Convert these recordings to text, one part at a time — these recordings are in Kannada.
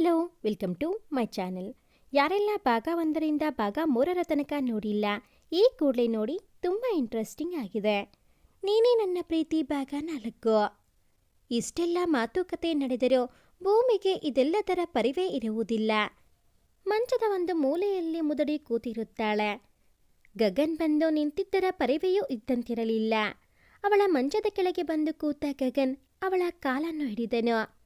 Hello, welcome to my channel. ಯಾರೆಲ್ಲ ಭಾಗ ಒಂದರಿಂದ ಭಾಗ ಮೂರರ ತನಕ ನೋಡಿಲ್ಲ, ಈ ಕೂಡಲೇ ನೋಡಿ ತುಂಬ ಇಂಟ್ರೆಸ್ಟಿಂಗ್ ಆಗಿದೆ. ನೀನೇ ನನ್ನ ಪ್ರೀತಿ ಭಾಗ ನಾಲ್ಕು. ಇಷ್ಟೆಲ್ಲ ಮಾತುಕತೆ ನಡೆದರೂ ಭೂಮಿಗೆ ಇದೆಲ್ಲದರ ಪರಿವೇ ಇರುವುದಿಲ್ಲ. ಮಂಚದ ಒಂದು ಮೂಲೆಯಲ್ಲಿ ಮುದಡಿ ಕೂತಿರುತ್ತಾಳೆ. ಗಗನ್ ಬಂದು ನಿಂತಿದ್ದರ ಪರಿವೆಯೂ ಇದ್ದಂತಿರಲಿಲ್ಲ. ಅವಳ ಮಂಚದ ಕೆಳಗೆ ಬಂದು ಕೂತ ಗಗನ್ ಅವಳ ಕಾಲನ್ನು ಹಿಡಿದನು.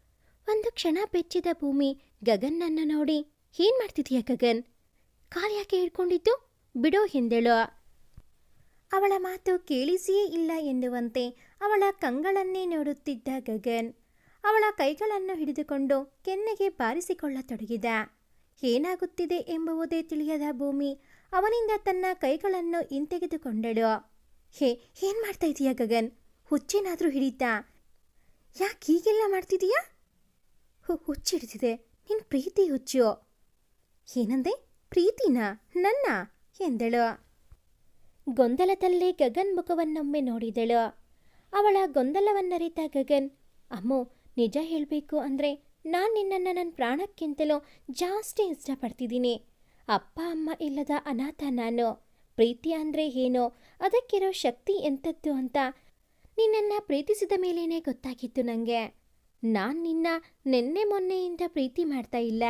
ಒಂದು ಕ್ಷಣ ಬೆಚ್ಚಿದ ಭೂಮಿ ಗಗನ್ನನ್ನು ನೋಡಿ, ಏನ್ ಮಾಡ್ತಿದೀಯ ಗಗನ್? ಕಾಲ್ ಯಾಕೆ ಹಿಡ್ಕೊಂಡಿದ್ದು ಬಿಡೋ ಹಿಂದೆಳು. ಅವಳ ಮಾತು ಕೇಳಿಸಿಯೇ ಇಲ್ಲ ಎನ್ನುವಂತೆ ಅವಳ ಕಂಗಳನ್ನೇ ನೋಡುತ್ತಿದ್ದ ಗಗನ್ ಅವಳ ಕೈಗಳನ್ನು ಹಿಡಿದುಕೊಂಡು ಕೆನ್ನೆಗೆ ಬಾರಿಸಿಕೊಳ್ಳತೊಡಗಿದ. ಏನಾಗುತ್ತಿದೆ ಎಂಬುವುದೇ ತಿಳಿಯದ ಭೂಮಿ ಅವನಿಂದ ತನ್ನ ಕೈಗಳನ್ನು ಹಿಂತೆಗೆದುಕೊಂಡಳು. ಹೇ, ಏನ್ ಮಾಡ್ತಾ ಇದೀಯ ಗಗನ್? ಹುಚ್ಚೇನಾದ್ರೂ ಹಿಡಿತಾ? ಯಾಕೆ ಹೀಗೆಲ್ಲ ಮಾಡ್ತಿದೀಯಾ? ಹುಚ್ಚಿಡ್ತಿದೆ. ನಿನ್ ಪ್ರೀತಿ ಹುಚ್ಚು. ಏನಂದೆ? ಪ್ರೀತಿನ? ನನ್ನ? ಎಂದಳು. ಗೊಂದಲದಲ್ಲೇ ಗಗನ್ ಮುಖವನ್ನೊಮ್ಮೆ ನೋಡಿದಳು. ಅವಳ ಗೊಂದಲವನ್ನರಿತ ಗಗನ್, ಅಮ್ಮೋ, ನಿಜ ಹೇಳಬೇಕು ಅಂದರೆ ನಾನು ನಿನ್ನನ್ನು ನನ್ನ ಪ್ರಾಣಕ್ಕಿಂತಲೂ ಜಾಸ್ತಿ ಇಷ್ಟಪಡ್ತಿದ್ದೀನಿ. ಅಪ್ಪ, ಅಮ್ಮ ಇಲ್ಲದ ಅನಾಥ ನಾನು. ಪ್ರೀತಿ ಅಂದರೆ ಏನೋ? ಅದಕ್ಕಿರೋ ಶಕ್ತಿ ಎಂಥದ್ದು ಅಂತ ನಿನ್ನನ್ನು ಪ್ರೀತಿಸಿದ ಮೇಲೇನೆ ಗೊತ್ತಾಗಿತ್ತು ನನಗೆ ನಾನು ನಿನ್ನ ನಿನ್ನೆ ಮೊನ್ನೆಯಿಂದ ಪ್ರೀತಿ ಮಾಡ್ತಾ ಇಲ್ಲ.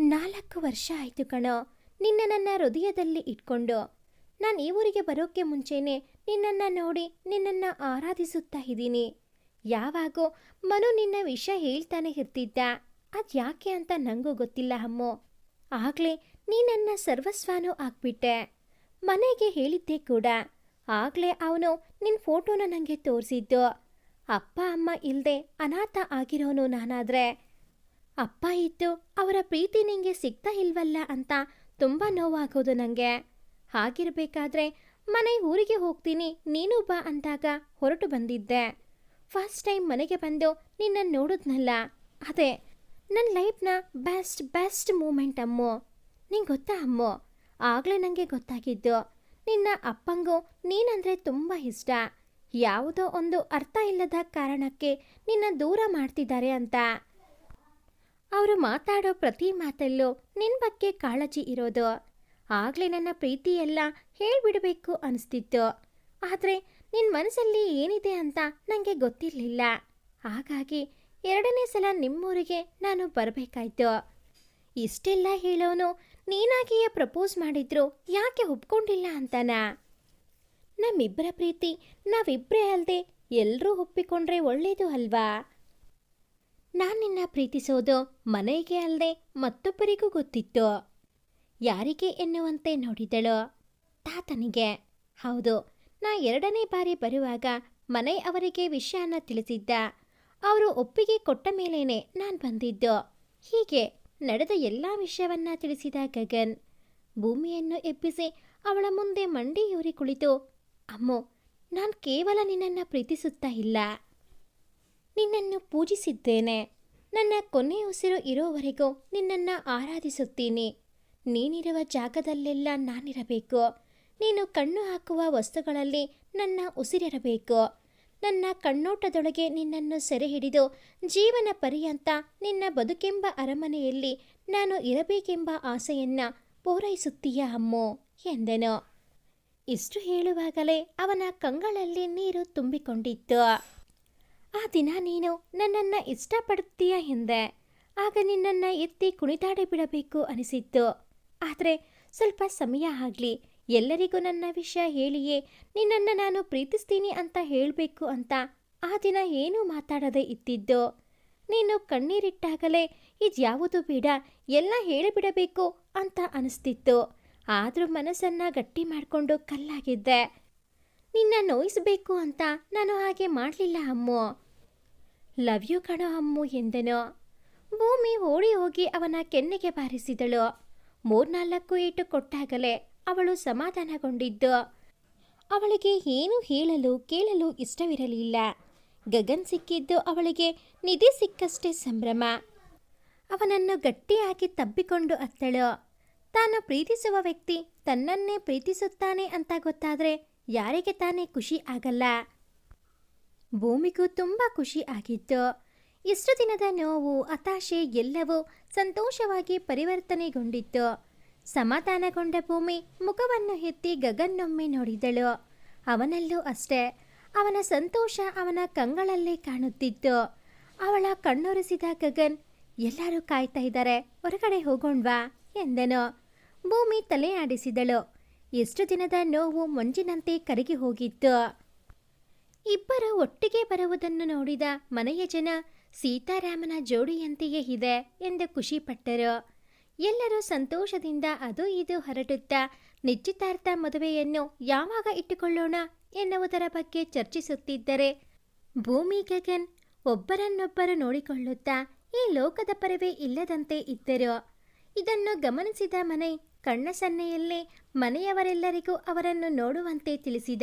ನಾಲ್ಕು ವರ್ಷ ಆಯಿತು ಕಣೋ, ನಿನ್ನ ನನ್ನ ಹೃದಯದಲ್ಲಿ ಇಟ್ಕೊಂಡು. ನಾನು ಈ ಊರಿಗೆ ಬರೋಕ್ಕೆ ಮುಂಚೆನೇ ನಿನ್ನನ್ನು ನೋಡಿ ನಿನ್ನನ್ನು ಆರಾಧಿಸುತ್ತಾ ಇದ್ದೀನಿ. ಯಾವಾಗೋ ಮನು ನಿನ್ನ ವಿಷಯ ಹೇಳ್ತಾನೆ ಇರ್ತಿದ್ದ. ಅದು ಯಾಕೆ ಅಂತ ನನಗೂ ಗೊತ್ತಿಲ್ಲ ಅಮ್ಮೋ. ಆಗಲೇ ನೀ ನನ್ನ ಸರ್ವಸ್ವನೂ ಆಗ್ಬಿಟ್ಟೆ. ಮನೆಗೆ ಹೇಳಿದ್ದೆ ಕೂಡ. ಆಗಲೇ ಅವನು ನಿನ್ನ ಫೋಟೋನ ನನಗೆ ತೋರಿಸಿದ್ದು. ಅಪ್ಪ, ಅಮ್ಮ ಇಲ್ಲದೆ ಅನಾಥ ಆಗಿರೋನು ನಾನಾದರೆ? ಅಪ್ಪ ಇದ್ದು ಅವರ ಪ್ರೀತಿ ನಿಂಗೆ ಸಿಗ್ತಾ ಇಲ್ವಲ್ಲ ಅಂತ ತುಂಬ ನೋವಾಗೋದು ನನಗೆ ಹಾಗಿರಬೇಕಾದ್ರೆ ಮನೆ ಊರಿಗೆ ಹೋಗ್ತೀನಿ, ನೀನು ಬಾ ಅಂದಾಗ ಹೊರಟು ಬಂದಿದ್ದೆ. ಫಸ್ಟ್ ಟೈಮ್ ಮನೆಗೆ ಬಂದು ನಿನ್ನ ನೋಡಿದ್ನಲ್ಲ? ಅದೇ ನನ್ನ ಲೈಫ್ನ ಬೆಸ್ಟ್ ಬೆಸ್ಟ್ ಮೂಮೆಂಟ್ ಅಮ್ಮು. ನಿಂಗೆ ಗೊತ್ತಾ ಅಮ್ಮು? ಆಗಲೇ ನನಗೆ ಗೊತ್ತಾಗಿದ್ದು. ನಿನ್ನ ಅಪ್ಪಂಗೂ ನೀನಂದ್ರೆ ತುಂಬ ಇಷ್ಟ. ಯಾವುದೋ ಒಂದು ಅರ್ಥ ಇಲ್ಲದ ಕಾರಣಕ್ಕೆ ನಿನ್ನ ದೂರ ಮಾಡ್ತಿದ್ದಾರೆ ಅಂತ. ಅವರು ಮಾತಾಡೋ ಪ್ರತಿ ಮಾತಲ್ಲೂ ನಿನ್ನ ಬಗ್ಗೆ ಕಾಳಜಿ ಇರೋದು. ಆಗಲೇ ನನ್ನ ಪ್ರೀತಿ ಎಲ್ಲ ಹೇಳ್ಬಿಡಬೇಕು ಅನಿಸ್ತಿತ್ತು. ಆದರೆ ನಿನ್ನ ಮನಸ್ಸಲ್ಲಿ ಏನಿದೆ ಅಂತ ನನಗೆ ಗೊತ್ತಿರಲಿಲ್ಲ. ಹಾಗಾಗಿ ಎರಡನೇ ಸಲ ನಿಮ್ಮೂರಿಗೆ ನಾನು ಬರಬೇಕಾಯ್ತು. ಇಷ್ಟೆಲ್ಲ ಹೇಳೋನು ನೀನಾಗಿಯೇ ಪ್ರಪೋಸ್ ಮಾಡಿದ್ರು ಯಾಕೆ ಒಪ್ಕೊಂಡಿಲ್ಲ ಅಂತನಾ? ನಮ್ಮಿಬ್ಬರ ಪ್ರೀತಿ ನಾವಿಬ್ಬರೇ ಅಲ್ಲದೆ ಎಲ್ಲರೂ ಒಪ್ಪಿಕೊಂಡ್ರೆ ಒಳ್ಳೇದು ಅಲ್ವಾ? ನಾನು ನಿನ್ನ ಪ್ರೀತಿಸೋದು ಮನೆಗೆ ಅಲ್ಲದೆ ಮತ್ತೊಬ್ಬರಿಗೂ ಗೊತ್ತಿತ್ತು. ಯಾರಿಗೆ ಎನ್ನುವಂತೆ ನೋಡಿದಳು? ತಾತನಿಗೆ. ಹೌದು, ನಾ ಎರಡನೇ ಬಾರಿ ಬರುವಾಗ ಮನೆ ಅವರಿಗೆ ವಿಷಯನ ತಿಳಿಸಿದ್ದ. ಅವರು ಒಪ್ಪಿಗೆ ಕೊಟ್ಟ ಮೇಲೇನೆ ನಾನು ಬಂದಿದ್ದು. ಹೀಗೆ ನಡೆದ ಎಲ್ಲ ವಿಷಯವನ್ನ ತಿಳಿಸಿದ ಗಗನ್. ಭೂಮಿಯನ್ನು ಎಬ್ಬಿಸಿ ಅವಳ ಮುಂದೆ ಮಂಡಿಯೂರಿ ಕುಳಿತು ಅಮ್ಮೋ, ನಾನು ಕೇವಲ ನಿನ್ನನ್ನು ಪ್ರೀತಿಸುತ್ತಾ ಇಲ್ಲ. ನಿನ್ನನ್ನು ಪೂಜಿಸಿದ್ದೇನೆ. ನನ್ನ ಕೊನೆಯ ಉಸಿರು ಇರೋವರೆಗೂ ನಿನ್ನನ್ನು ಆರಾಧಿಸುತ್ತೀನಿ. ನೀನಿರುವ ಜಾಗದಲ್ಲೆಲ್ಲ ನಾನಿರಬೇಕು. ನೀನು ಕಣ್ಣು ಹಾಕುವ ವಸ್ತುಗಳಲ್ಲಿ ನನ್ನ ಉಸಿರಿರಬೇಕು. ನನ್ನ ಕಣ್ಣೋಟದೊಳಗೆ ನಿನ್ನನ್ನು ಸೆರೆ ಹಿಡಿದು ಜೀವನ ಪರ್ಯಂತ ನಿನ್ನ ಬದುಕೆಂಬ ಅರಮನೆಯಲ್ಲಿ ನಾನು ಇರಬೇಕೆಂಬ ಆಸೆಯನ್ನು ಪೂರೈಸುತ್ತೀಯ ಅಮ್ಮೋ ಎಂದನು. ಇಷ್ಟು ಹೇಳುವಾಗಲೇ ಅವನ ಕಂಗಳಲ್ಲಿ ನೀರು ತುಂಬಿಕೊಂಡಿತ್ತು. ಆ ದಿನ ನೀನು ನನ್ನನ್ನು ಇಷ್ಟಪಡುತ್ತೀಯ ಹಿಂದೆ ಆಗ ನಿನ್ನನ್ನು ಎತ್ತಿ ಕುಣಿದಾಡಿ ಬಿಡಬೇಕು ಅನಿಸಿತ್ತು. ಆದರೆ ಸ್ವಲ್ಪ ಸಮಯ ಆಗಲಿ, ಎಲ್ಲರಿಗೂ ನನ್ನ ವಿಷಯ ಹೇಳಿಯೇ ನಿನ್ನನ್ನು ನಾನು ಪ್ರೀತಿಸ್ತೀನಿ ಅಂತ ಹೇಳಬೇಕು ಅಂತ ಆ ದಿನ ಏನೂ ಮಾತಾಡದೆ ಇತ್ತಿದ್ದು. ನೀನು ಕಣ್ಣೀರಿಟ್ಟಾಗಲೇ ಇದ್ಯಾವುದು ಬೇಡ, ಎಲ್ಲ ಹೇಳಿಬಿಡಬೇಕು ಅಂತ ಅನಿಸ್ತಿತ್ತು. ಆದರೂ ಮನಸ್ಸನ್ನು ಗಟ್ಟಿ ಮಾಡಿಕೊಂಡು ಕಲ್ಲಾಗಿದ್ದೆ. ನಿನ್ನ ನೋಯಿಸಬೇಕು ಅಂತ ನಾನು ಹಾಗೆ ಮಾಡಲಿಲ್ಲ ಅಮ್ಮು. ಲವ್ ಯು ಕಣೋ ಅಮ್ಮು ಎಂದೆನು. ಭೂಮಿ ಓಡಿ ಹೋಗಿ ಅವನ ಕೆನ್ನೆಗೆ ಬಾರಿಸಿದಳು. ಮೂರ್ನಾಲ್ಕು ಏಟು ಕೊಟ್ಟಾಗಲೇ ಅವಳು ಸಮಾಧಾನಗೊಂಡಿದ್ದು. ಅವಳಿಗೆ ಏನು ಹೇಳಲು ಕೇಳಲು ಇಷ್ಟವಿರಲಿಲ್ಲ. ಗಗನ್ ಸಿಕ್ಕಿದ್ದು ಅವಳಿಗೆ ನಿಧಿ ಸಿಕ್ಕಷ್ಟೇ ಸಂಭ್ರಮ. ಅವನನ್ನು ಗಟ್ಟಿಯಾಗಿ ತಬ್ಬಿಕೊಂಡು ಅತ್ತಳು. ತಾನು ಪ್ರೀತಿಸುವ ವ್ಯಕ್ತಿ ತನ್ನನ್ನೇ ಪ್ರೀತಿಸುತ್ತಾನೆ ಅಂತ ಗೊತ್ತಾದ್ರೆ ಯಾರಿಗೆ ತಾನೇ ಖುಷಿ ಆಗಲ್ಲ. ಭೂಮಿಗೂ ತುಂಬ ಖುಷಿ ಆಗಿತ್ತು. ಇಷ್ಟು ದಿನದ ನೋವು, ಹತಾಶೆ ಎಲ್ಲವೂ ಸಂತೋಷವಾಗಿ ಪರಿವರ್ತನೆಗೊಂಡಿತ್ತು. ಸಮಾಧಾನಗೊಂಡ ಭೂಮಿ ಮುಖವನ್ನು ಎತ್ತಿ ಗಗನ್ನೊಮ್ಮೆ ನೋಡಿದಳು. ಅವನಲ್ಲೂ ಅಷ್ಟೇ, ಅವನ ಸಂತೋಷ ಅವನ ಕಂಗಳಲ್ಲೇ ಕಾಣುತ್ತಿತ್ತು. ಅವಳ ಕಣ್ಣೊರೆಸಿದ ಗಗನ್, ಎಲ್ಲರೂ ಕಾಯ್ತಾ ಇದ್ದಾರೆ, ಹೊರಗಡೆ ಹೋಗೋಣ್ವಾ? ಎಂದನು. ಭೂಮಿ ತಲೆ ಆಡಿಸಿದಳು ಎಷ್ಟು ದಿನದ ನೋವು ಮಂಜಿನಂತೆ ಕರಗಿ ಹೋಗಿತ್ತು. ಇಬ್ಬರು ಒಟ್ಟಿಗೆ ಬರುವುದನ್ನು ನೋಡಿದ ಮನೆಯ ಜನ, ಸೀತಾರಾಮನ ಜೋಡಿಯಂತೆಯೇ ಇದೆ ಎಂದು ಖುಷಿಪಟ್ಟರು. ಎಲ್ಲರೂ ಸಂತೋಷದಿಂದ ಅದು ಇದು ಹೊರಟುತ್ತಾ, ನಿಶ್ಚಿತಾರ್ಥ ಮದುವೆಯನ್ನು ಯಾವಾಗ ಇಟ್ಟುಕೊಳ್ಳೋಣ ಎನ್ನುವುದರ ಬಗ್ಗೆ ಚರ್ಚಿಸುತ್ತಿದ್ದರೆ, ಭೂಮಿ ಗಗನ್ ಒಬ್ಬರನ್ನೊಬ್ಬರು ನೋಡಿಕೊಳ್ಳುತ್ತಾ, ಈ ಲೋಕದ ಪರವೇ ಇಲ್ಲದಂತೆ ಇದ್ದರು. ಇದನ್ನು ಗಮನಿಸಿದ ಮನೆ ಕಣ್ಣ ಸನ್ನೆಯಲ್ಲೇ ಮನೆಯವರೆಲ್ಲರಿಗೂ ಅವರನ್ನು ನೋಡುವಂತೆ ತಿಳಿಸಿದ.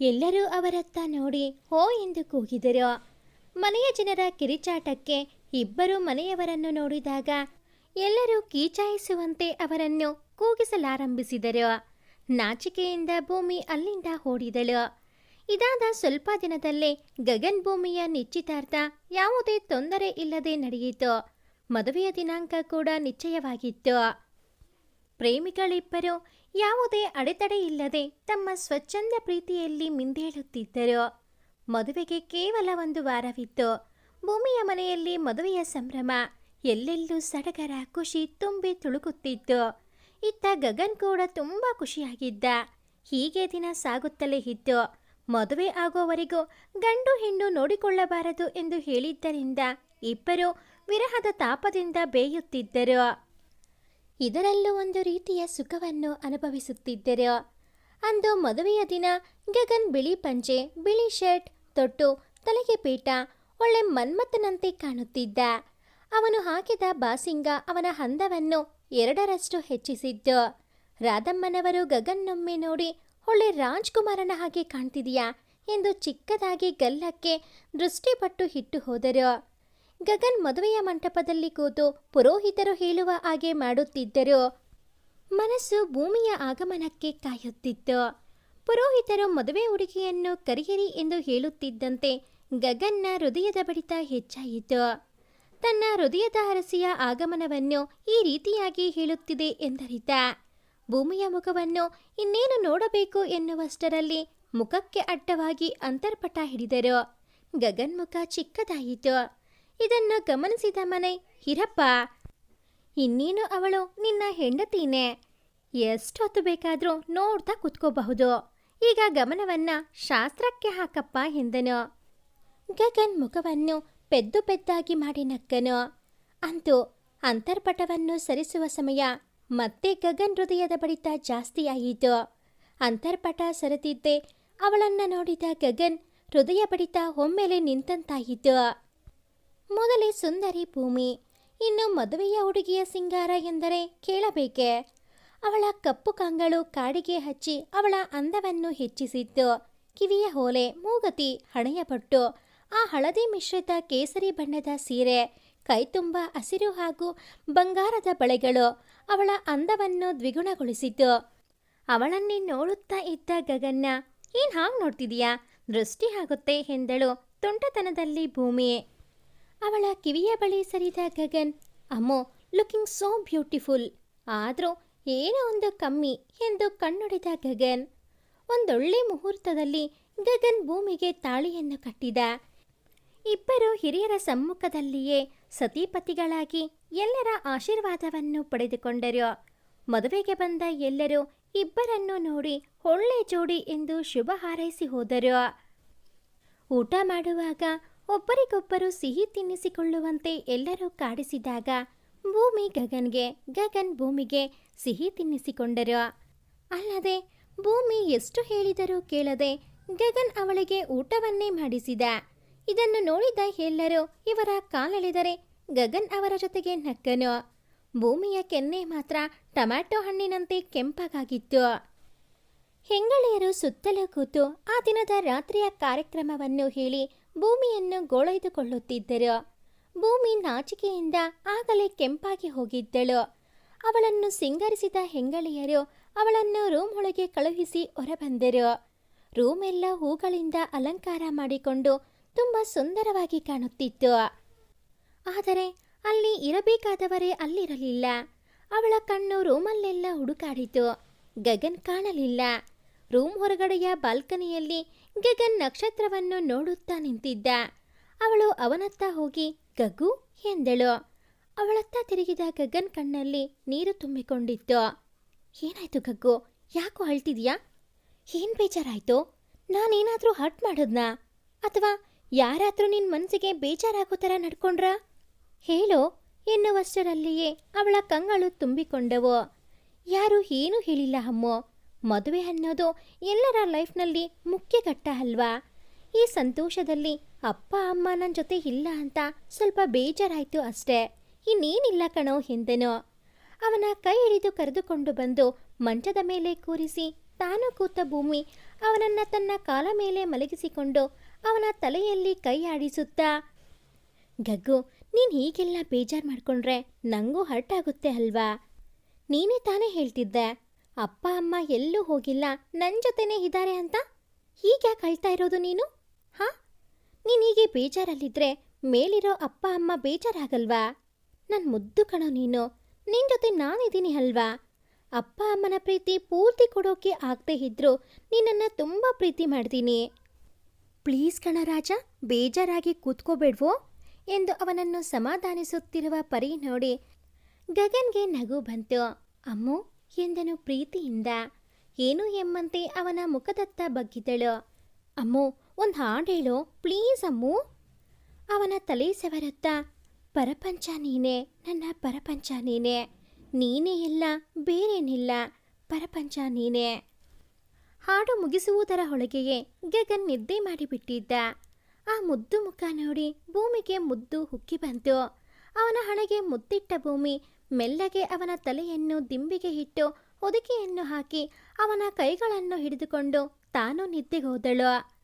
ಎಲ್ಲರೂ ಅವರತ್ತ ನೋಡಿ ಹೋ ಎಂದು ಕೂಗಿದರು. ಮನೆಯ ಜನರ ಕಿರಿಚಾಟಕ್ಕೆ ಇಬ್ಬರು ಮನೆಯವರನ್ನು ನೋಡಿದಾಗ ಎಲ್ಲರೂ ಕೀಚಾಯಿಸುವಂತೆ ಅವರನ್ನು ಕೂಗಿಸಲಾರಂಭಿಸಿದರು. ನಾಚಿಕೆಯಿಂದ ಭೂಮಿ ಅಲ್ಲಿಂದ ಓಡಿದಳು. ಇದಾದ ಸ್ವಲ್ಪ ದಿನದಲ್ಲೇ ಗಗನ್ ಭೂಮಿಯ ನಿಶ್ಚಿತಾರ್ಥ ಯಾವುದೇ ತೊಂದರೆ ಇಲ್ಲದೆ ನಡೆಯಿತು. ಮದುವೆಯ ದಿನಾಂಕ ಕೂಡ ನಿಶ್ಚಯವಾಗಿತ್ತು. ಪ್ರೇಮಿಗಳಿಬ್ಬರು ಯಾವುದೇ ಅಡೆತಡೆ ಇಲ್ಲದೆ ತಮ್ಮ ಸ್ವಚ್ಛಂದ ಪ್ರೀತಿಯಲ್ಲಿ ಮಿಂದೇಳುತ್ತಿದ್ದರು. ಮದುವೆಗೆ ಕೇವಲ ಒಂದು ವಾರವಿತ್ತು. ಭೂಮಿಯ ಮನೆಯಲ್ಲಿ ಮದುವೆಯ ಸಂಭ್ರಮ, ಎಲ್ಲೆಲ್ಲೂ ಸಡಗರ, ಖುಷಿ ತುಂಬಿ ತುಳುಕುತ್ತಿತ್ತು. ಇತ್ತ ಗಗನ್ ಕೂಡ ತುಂಬ ಖುಷಿಯಾಗಿದ್ದ. ಹೀಗೆ ದಿನ ಸಾಗುತ್ತಲೇ ಇತ್ತು. ಮದುವೆ ಆಗೋವರೆಗೂ ಗಂಡು ಹೆಣ್ಣು ನೋಡಿಕೊಳ್ಳಬಾರದು ಎಂದು ಹೇಳಿದ್ದರಿಂದ ಇಬ್ಬರು ವಿರಹದ ತಾಪದಿಂದ ಬೇಯುತ್ತಿದ್ದರು. ಇದರಲ್ಲೂ ಒಂದು ರೀತಿಯ ಸುಖವನ್ನು ಅನುಭವಿಸುತ್ತಿದ್ದರು. ಅಂದು ಮದುವೆಯ ದಿನ ಗಗನ್ ಬಿಳಿ ಪಂಚೆ, ಬಿಳಿ ಶರ್ಟ್, ತೊಟ್ಟು, ತಲೆಗೆ ಪೀಠ, ಒಳ್ಳೆ ಮನ್ಮಥನಂತೆ ಕಾಣುತ್ತಿದ್ದ. ಅವನು ಹಾಕಿದ ಬಾಸಿಂಗ ಅವನ ಹಂದವನ್ನು ಎರಡರಷ್ಟು ಹೆಚ್ಚಿಸಿದ್ದು. ರಾಧಮ್ಮನವರು ಗಗನ್ನೊಮ್ಮೆ ನೋಡಿ, ಒಳ್ಳೆ ರಾಜ್ಕುಮಾರನ ಹಾಗೆ ಕಾಣ್ತಿದೆಯಾ? ಎಂದು ಚಿಕ್ಕದಾಗಿ ಗಲ್ಲಕ್ಕೆ ದೃಷ್ಟಿಪಟ್ಟು ಇಟ್ಟು ಹೋದರು. ಗಗನ್ ಮದುವೆಯ ಮಂಟಪದಲ್ಲಿ ಕೂತು ಪುರೋಹಿತರು ಹೇಳುವ ಹಾಗೆ ಮಾಡುತ್ತಿದ್ದರು. ಮನಸ್ಸು ಭೂಮಿಯ ಆಗಮನಕ್ಕೆ ಕಾಯುತ್ತಿತ್ತು. ಪುರೋಹಿತರು ಮದುವೆ ಹುಡುಗಿಯನ್ನು ಕರಿಯಿರಿ ಎಂದು ಹೇಳುತ್ತಿದ್ದಂತೆ ಗಗನ್ನ ಹೃದಯದ ಬಡಿತ ಹೆಚ್ಚಾಯಿತು. ತನ್ನ ಹೃದಯದ ಅರಸಿಯ ಆಗಮನವನ್ನು ಈ ರೀತಿಯಾಗಿ ಹೇಳುತ್ತಿದೆ ಎಂದರಿತ. ಭೂಮಿಯ ಮುಖವನ್ನು ಇನ್ನೇನು ನೋಡಬೇಕು ಎನ್ನುವಷ್ಟರಲ್ಲಿ ಮುಖಕ್ಕೆ ಅಡ್ಡವಾಗಿ ಅಂತರ್ಪಟ ಹಿಡಿದರು. ಗಗನ್ ಮುಖ ಚಿಕ್ಕದಾಯಿತು. ಇದನ್ನು ಗಮನಿಸಿದ ಮನೆ, ಹಿರಪ್ಪ, ಇನ್ನೇನು ಅವಳು? ನಿನ್ನ ಹೆಂಡತಿನೇ? ಎಷ್ಟೊತ್ತು ಬೇಕಾದರೂ ನೋಡ್ತಾ ಕುತ್ಕೋಬಹುದು. ಈಗ ಗಮನವನ್ನ ಶಾಸ್ತ್ರಕ್ಕೆ ಹಾಕಪ್ಪ ಎಂದನು. ಗಗನ್ ಮುಖವನ್ನು ಪೆದ್ದು ಪೆದ್ದಾಗಿ ಮಾಡಿ ನಕ್ಕನು. ಅಂತೂ ಅಂತರ್ಪಟವನ್ನು ಸರಿಸುವ ಸಮಯ ಮತ್ತೆ ಗಗನ್ ಹೃದಯದ ಬಡಿತ ಜಾಸ್ತಿಯಾಯಿತು. ಅಂತರ್ಪಟ ಸರಿತಿದ್ದೆ ಅವಳನ್ನ ನೋಡಿದ ಗಗನ್ ಹೃದಯ ಬಡಿತ ಒಮ್ಮೆಲೆ ನಿಂತಂತಾಯಿತು. ಮೊದಲೇ ಸುಂದರಿ ಭೂಮಿ, ಇನ್ನು ಮದುವೆಯ ಹುಡುಗಿಯ ಸಿಂಗಾರ ಎಂದರೆ ಕೇಳಬೇಕೆ? ಅವಳ ಕಪ್ಪು ಕಂಗಳು ಕಾಡಿಗೆ ಹಚ್ಚಿ ಅವಳ ಅಂದವನ್ನು ಹೆಚ್ಚಿಸಿತ್ತು ಕಿವಿಯ ಹೋಲೆ, ಮೂಗತಿ ಹಣೆಯ ಪಟ್ಟು ಆ ಹಳದಿ ಮಿಶ್ರಿತ ಕೇಸರಿ ಬಣ್ಣದ ಸೀರೆ, ಕೈತುಂಬ, ಹಸಿರು ಹಾಗೂ ಬಂಗಾರದ ಬಳೆಗಳು ಅವಳ ಅಂದವನ್ನು ದ್ವಿಗುಣಗೊಳಿಸಿತು ಅವಳನ್ನೇ ನೋಡುತ್ತಾ ಇದ್ದ ಗಗನ್ನ, ಏನ್ ಹಾಗೆ ನೋಡ್ತಿದೀಯಾ? ದೃಷ್ಟಿ ಆಗುತ್ತೆ, ಎಂದಳು ತುಂಟತನದಲ್ಲಿ ಭೂಮಿ. ಅವಳ ಕಿವಿಯ ಬಳಿ ಸರಿದ ಗಗನ್, ಅಮ್ಮೋ ಲುಕಿಂಗ್ ಸೋ ಬ್ಯೂಟಿಫುಲ್ ಆದರೂ ಏನೋ ಒಂದು ಕಮ್ಮಿ ಎಂದು ಕಣ್ಣುಡಿದ ಗಗನ್. ಒಂದೊಳ್ಳೆ ಮುಹೂರ್ತದಲ್ಲಿ ಗಗನ್ ಭೂಮಿಗೆ ತಾಳಿಯನ್ನು ಕಟ್ಟಿದ. ಇಬ್ಬರು ಹಿರಿಯರ ಸಮ್ಮುಖದಲ್ಲಿಯೇ ಸತಿಪತಿಗಳಾಗಿ ಎಲ್ಲರ ಆಶೀರ್ವಾದವನ್ನು ಪಡೆದುಕೊಂಡರು. ಮದುವೆಗೆ ಬಂದ ಎಲ್ಲರೂ ಇಬ್ಬರನ್ನು ನೋಡಿ ಒಳ್ಳೆ ಜೋಡಿ ಎಂದು ಶುಭ ಹಾರೈಸಿ ಹೋದರು. ಊಟ ಮಾಡುವಾಗ ಒಬ್ಬರಿಗೊಬ್ಬರು ಸಿಹಿ ತಿನ್ನಿಸಿಕೊಳ್ಳುವಂತೆ ಎಲ್ಲರೂ ಕಾಡಿಸಿದಾಗ ಭೂಮಿ ಗಗನ್ಗೆ, ಗಗನ್ ಭೂಮಿಗೆ ಸಿಹಿ ತಿನ್ನಿಸಿಕೊಂಡರು. ಅಲ್ಲದೆ ಭೂಮಿ ಎಷ್ಟು ಹೇಳಿದರೂ ಕೇಳದೆ ಗಗನ್ ಅವಳಿಗೆ ಊಟವನ್ನೇ ಮಾಡಿಸಿದ. ಇದನ್ನು ನೋಡಿದ ಎಲ್ಲರೂ ಇವರ ಕಾಲೆಳೆದರೆ ಗಗನ್ ಅವರ ಜೊತೆಗೆ ನಕ್ಕನು. ಭೂಮಿಯ ಕೆನ್ನೆ ಮಾತ್ರ ಟೊಮ್ಯಾಟೊ ಹಣ್ಣಿನಂತೆ ಕೆಂಪಗಾಗಿತ್ತು ಹೆಂಗಳೆಯರು ಸುತ್ತಲೂ ಕೂತು ಆ ದಿನದ ರಾತ್ರಿಯ ಕಾರ್ಯಕ್ರಮವನ್ನು ಹೇಳಿ ಭೂಮಿಯನ್ನು ಗೋಳೈದುಕೊಳ್ಳುತ್ತಿದ್ದರು ಭೂಮಿ ನಾಚಿಕೆಯಿಂದ ಆಗಲೇ ಕೆಂಪಾಗಿ ಹೋಗಿದ್ದಳು. ಅವಳನ್ನು ಸಿಂಗರಿಸಿದ ಹೆಂಗಳಿಯರು ಅವಳನ್ನು ರೂಮ್ ಒಳಗೆ ಕಳುಹಿಸಿ ಹೊರಬಂದರು. ರೂಮ್ ಎಲ್ಲ ಹೂಗಳಿಂದ ಅಲಂಕಾರ ಮಾಡಿಕೊಂಡು ತುಂಬ ಸುಂದರವಾಗಿ ಕಾಣುತ್ತಿತ್ತು. ಆದರೆ ಅಲ್ಲಿ ಇರಬೇಕಾದವರೇ ಅಲ್ಲಿರಲಿಲ್ಲ. ಅವಳ ಕಣ್ಣು ರೂಮಲ್ಲೆಲ್ಲ ಹುಡುಕಾಡಿತು. ಗಗನ್ ಕಾಣಲಿಲ್ಲ. ರೂಮ್ ಹೊರಗಡೆಯ ಬಾಲ್ಕನಿಯಲ್ಲಿ ಗಗನ್ ನಕ್ಷತ್ರವನ್ನು ನೋಡುತ್ತಾ ನಿಂತಿದ್ದ. ಅವಳು ಅವನತ್ತ ಹೋಗಿ ಗಗ್ಗು ಎಂದಳು. ಅವಳತ್ತ ತಿರುಗಿದ ಗಗನ್ ಕಣ್ಣಲ್ಲಿ ನೀರು ತುಂಬಿಕೊಂಡಿತ್ತು. ಏನಾಯ್ತು ಗಗ್ಗು ಯಾಕೋ ಅಳ್ತಿದ್ಯಾ? ಏನ್ ಬೇಜಾರಾಯ್ತು? ನಾನೇನಾದ್ರೂ ಹರ್ಟ್ ಮಾಡೋದ್ನ? ಅಥವಾ ಯಾರಾದ್ರೂ ನಿನ್ ಮನ್ಸಿಗೆ ಬೇಜಾರಾಗೋ ಥರ ನಡ್ಕೊಂಡ್ರಾ? ಹೇಳೋ, ಎನ್ನುವಷ್ಟರಲ್ಲಿಯೇ ಅವಳ ಕಂಗಳು ತುಂಬಿಕೊಂಡವು. ಯಾರು ಏನೂ ಹೇಳಿಲ್ಲ ಅಮ್ಮೋ ಮದುವೆ ಅನ್ನೋದು ಎಲ್ಲರ ಲೈಫ್ನಲ್ಲಿ ಮುಖ್ಯ ಘಟ್ಟ ಅಲ್ವಾ? ಈ ಸಂತೋಷದಲ್ಲಿ ಅಪ್ಪ, ಅಮ್ಮ ನನ್ನ ಜೊತೆ ಇಲ್ಲ ಅಂತ ಸ್ವಲ್ಪ ಬೇಜಾರಾಯ್ತು ಅಷ್ಟೇ. ಇನ್ನೇನಿಲ್ಲ ಕಣೋ ಹಿಂದೆನೋ. ಅವನ ಕೈ ಹಿಡಿದು ಕರೆದುಕೊಂಡು ಬಂದು ಮಂಚದ ಮೇಲೆ ಕೂರಿಸಿ ತಾನು ಕೂತ ಭೂಮಿ ಅವನನ್ನ ತನ್ನ ಕಾಲ ಮೇಲೆ ಮಲಗಿಸಿಕೊಂಡು ಅವನ ತಲೆಯಲ್ಲಿ ಕೈ ಆಡಿಸುತ್ತಾ, ಗಗ್ಗು, ನೀನು ಹೀಗೆಲ್ಲ ಬೇಜಾರು ಮಾಡ್ಕೊಂಡ್ರೆ ನಂಗೂ ಹರ್ಟ್ ಆಗುತ್ತೆ ಅಲ್ವಾ? ನೀನೇ ತಾನೇ ಹೇಳ್ತಿದ್ದೆ. ಅಪ್ಪ, ಅಮ್ಮ ಎಲ್ಲೂ ಹೋಗಿಲ್ಲ. ನನ್ನ ಜೊತೆನೇ ಇದ್ದಾರೆ ಅಂತ? ಹೀಗ್ಯಾಕೆ ಅಳ್ತಾ ಇರೋದು ನೀನು? ಹಾ? ನೀನೀಗೆ ಬೇಜಾರಲ್ಲಿದ್ರೆ ಮೇಲಿರೋ ಅಪ್ಪ, ಅಮ್ಮ ಬೇಜಾರಾಗಲ್ವಾ? ನನ್ನ ಮುದ್ದು ಕಣೋ ನೀನು. ನಿನ್ ಜೊತೆ ನಾನಿದ್ದೀನಿ ಅಲ್ವಾ? ಅಪ್ಪ, ಅಮ್ಮನ ಪ್ರೀತಿ ಪೂರ್ತಿ ಕೊಡೋಕೆ ಆಗದೆ ಇದ್ರೂ ನಿನ್ನನ್ನು ತುಂಬ ಪ್ರೀತಿ ಮಾಡ್ತೀನಿ. ಪ್ಲೀಸ್ ಕಣ ರಾಜ, ಬೇಜಾರಾಗಿ ಕೂತ್ಕೋಬೇಡ್ವೋ? ಎಂದು ಅವನನ್ನು ಸಮಾಧಾನಿಸುತ್ತಿರುವ ಪರಿ ನೋಡಿ ಗಗನ್ಗೆ ನಗು ಬಂತು. ಅಮ್ಮು ಎಂದನು ಪ್ರೀತಿಯಿಂದ. ಏನು ಎಂಬಂತೆ ಅವನ ಮುಖದತ್ತ ಬಗ್ಗಿದಳು? ಅಮ್ಮು, ಒಂದು ಹಾಡು ಹೇಳು, ಪ್ಲೀಸ್ ಅಮ್ಮು. ಅವನ ತಲೆ ಸವರತ್ತ, ಪರಪಂಚ ನೀನೇ, ನನ್ನ ಪರಪಂಚ ನೀನೇ. ನೀನೇ ಎಲ್ಲ ಬೇರೇನಿಲ್ಲ, ಪರಪಂಚ ನೀನೇ. ಹಾಡು ಮುಗಿಸುವುದರ ಹೊಳಗೆಯೇ ಗಗನ್ ನಿದ್ದೆ ಮಾಡಿಬಿಟ್ಟಿದ್ದ. ಆ ಮುದ್ದು ಮುಖ ನೋಡಿ ಭೂಮಿಗೆ ಮುದ್ದು ಹುಕ್ಕಿ ಬಂತು. ಅವನ ಹಣೆಗೆ ಮುತ್ತಿಟ್ಟ ಭೂಮಿ ಮೆಲ್ಲಗೆ ಅವನ ತಲೆಯನ್ನು ದಿಂಬಿಗೆ ಇಟ್ಟು ಹೊದಿಕೆಯನ್ನು ಹಾಕಿ ಅವನ ಕೈಗಳನ್ನು ಹಿಡಿದುಕೊಂಡು ತಾನು ನಿದ್ದೆಗೋದಳು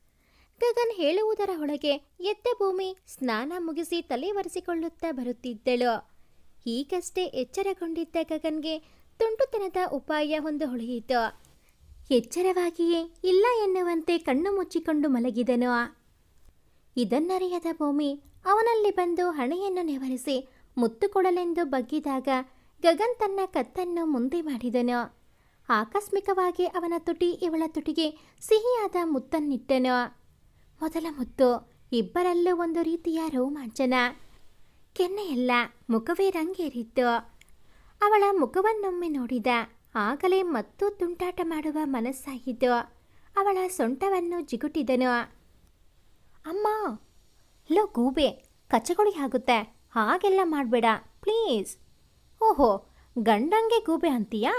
ಗಗನ್ ಹೇಳುವುದರ ಒಳಗೆ ಎದ್ದ ಭೂಮಿ ಸ್ನಾನ ಮುಗಿಸಿ ತಲೆ ಒರೆಸಿಕೊಳ್ಳುತ್ತಾ ಬರುತ್ತಿದ್ದಳು. ಈಗಷ್ಟೇ ಎಚ್ಚರಗೊಂಡಿದ್ದ ಗಗನ್ಗೆ ತುಂಟುತನದ ಉಪಾಯ ಒಂದು ಹೊಳೆಯಿತು. ಎಚ್ಚರವಾಗಿಯೇ ಇಲ್ಲ ಎನ್ನುವಂತೆ ಕಣ್ಣು ಮುಚ್ಚಿಕೊಂಡು ಮಲಗಿದನು. ಇದನ್ನರಿಯದ ಭೂಮಿ ಅವನಲ್ಲಿ ಬಂದು ಹಣೆಯನ್ನು ನೆವರಿಸಿ ಮುತ್ತು ಕೊಡಲೆಂದು ಬಗ್ಗಿದಾಗ ಗಗನ್ ತನ್ನ ಕತ್ತನ್ನು ಮುಂದೆ ಮಾಡಿದನು. ಆಕಸ್ಮಿಕವಾಗಿ ಅವನ ತುಟಿ ಇವಳ ತುಟಿಗೆ ಸಿಹಿಯಾದ ಮುತ್ತನ್ನಿಟ್ಟನು. ಮೊದಲ ಮುತ್ತು ಇಬ್ಬರಲ್ಲೂ ಒಂದು ರೀತಿಯ ರೋಮಾಂಚನ. ಕೆನ್ನೆಯಲ್ಲ ಮುಖವೇ ರಂಗೇರಿತ್ತು. ಅವಳ ಮುಖವನ್ನೊಮ್ಮೆ ನೋಡಿದ ಆಗಲೇ ಮತ್ತೂ ತುಂಟಾಟ ಮಾಡುವ ಮನಸ್ಸಾಗಿದ್ದು ಅವಳ ಸೊಂಟವನ್ನು ಜಿಗುಟಿದನು. ಅಮ್ಮ, ಲೋ ಗೂಬೆ ಕಚ್ಚಗುಳಿ ಆಗುತ್ತೆ. ಹಾಗೆಲ್ಲ ಮಾಡಬೇಡ, ಪ್ಲೀಸ್. ಓಹೋ, ಗಂಡಂಗೆ ಗೂಬೆ ಅಂತೀಯಾ?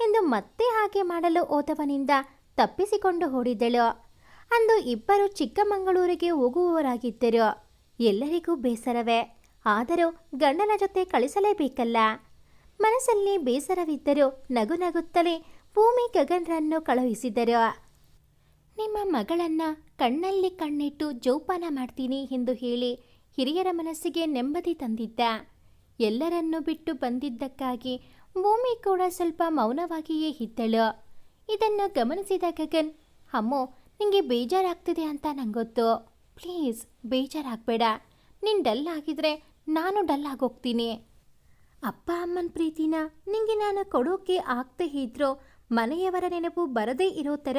ಎಂದು ಮತ್ತೆ ಹಾಗೆ ಮಾಡಲು ಹೋದವನಿಂದ ತಪ್ಪಿಸಿಕೊಂಡು ಓಡಿದಳು. ಅಂದು ಇಬ್ಬರು ಚಿಕ್ಕಮಗಳೂರಿಗೆ ಹೋಗುವವರಾಗಿದ್ದರು. ಎಲ್ಲರಿಗೂ ಬೇಸರವೇ. ಆದರೂ ಗಂಡನ ಜೊತೆ ಕಳಿಸಲೇಬೇಕಲ್ಲ. ಮನಸ್ಸಲ್ಲಿ ಬೇಸರವಿದ್ದರೂ ನಗು ನಗುತ್ತಲೇ ಭೂಮಿ ಗಗನ್ರನ್ನು ಕಳುಹಿಸಿದರು. ನಿಮ್ಮ ಮಗಳನ್ನ ಕಣ್ಣಲ್ಲಿ ಕಣ್ಣಿಟ್ಟು ಜೋಪಾನ ಮಾಡ್ತೀನಿ ಎಂದು ಹೇಳಿ ಹಿರಿಯರ ಮನಸ್ಸಿಗೆ ನೆಮ್ಮದಿ ತಂದಿದ್ದ. ಎಲ್ಲರನ್ನು ಬಿಟ್ಟು ಬಂದಿದ್ದಕ್ಕಾಗಿ ಭೂಮಿ ಕೂಡ ಸ್ವಲ್ಪ ಮೌನವಾಗಿಯೇ ಇದ್ದಳು. ಇದನ್ನು ಗಮನಿಸಿದ ಗಗನ್, ಅಮ್ಮೋ, ನಿಂಗೆ ಬೇಜಾರಾಗ್ತಿದೆ ಅಂತ ನಂಗೊತ್ತು. ಪ್ಲೀಸ್, ಬೇಜಾರಾಗಬೇಡ. ನೀನು ಡಲ್ ಆಗಿದ್ರೆ ನಾನು ಡಲ್ ಆಗೋಗ್ತೀನಿ. ಅಪ್ಪ ಅಮ್ಮನ ಪ್ರೀತಿನ ನಿಂಗೆ ನಾನು ಕೊಡೋಕೆ ಆಗ್ತೇ ಇದ್ರೂ ಮನೆಯವರ ನೆನಪು ಬರದೇ ಇರೋ ಥರ